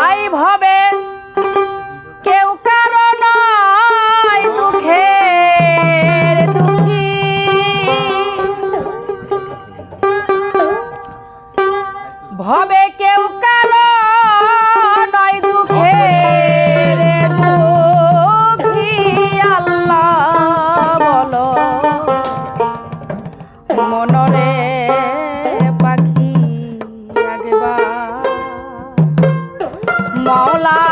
I ভবে কেউ কারণ দুঃখের দুঃখী ভবে কেউ কারণ দুঃখের দুঃখী। আল্লাহ বলো মনরে 好啦。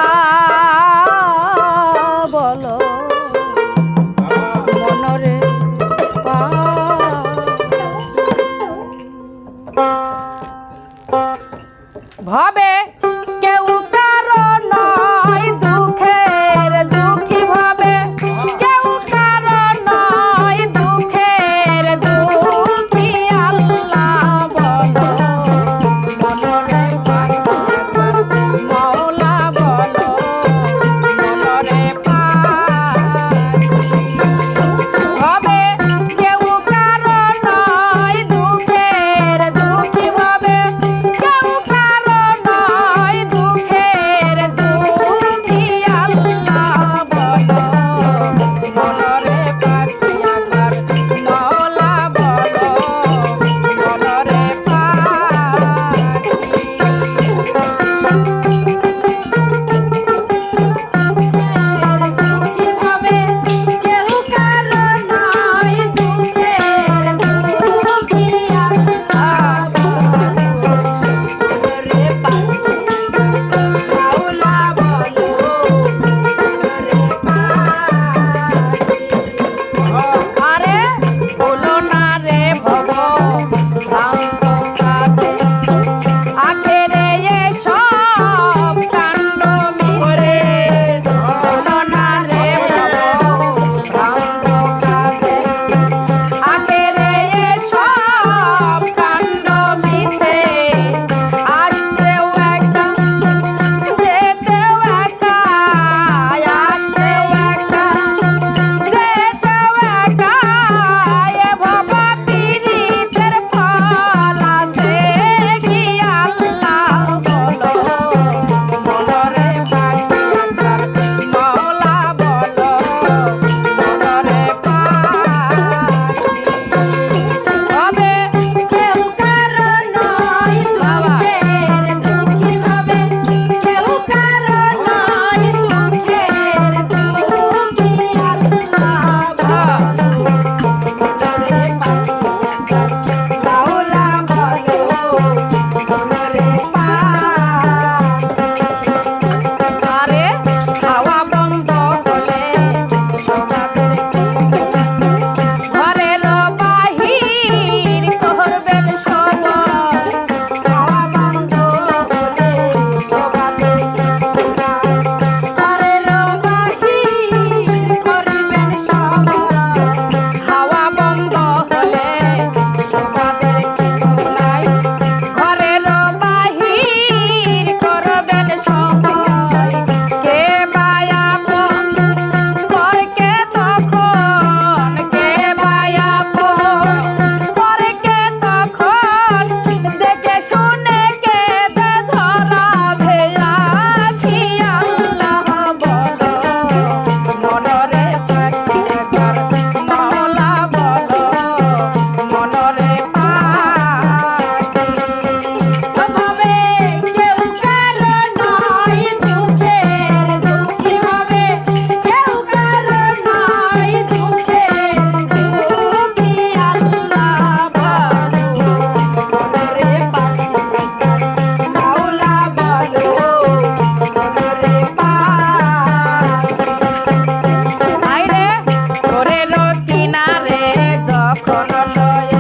Yeah.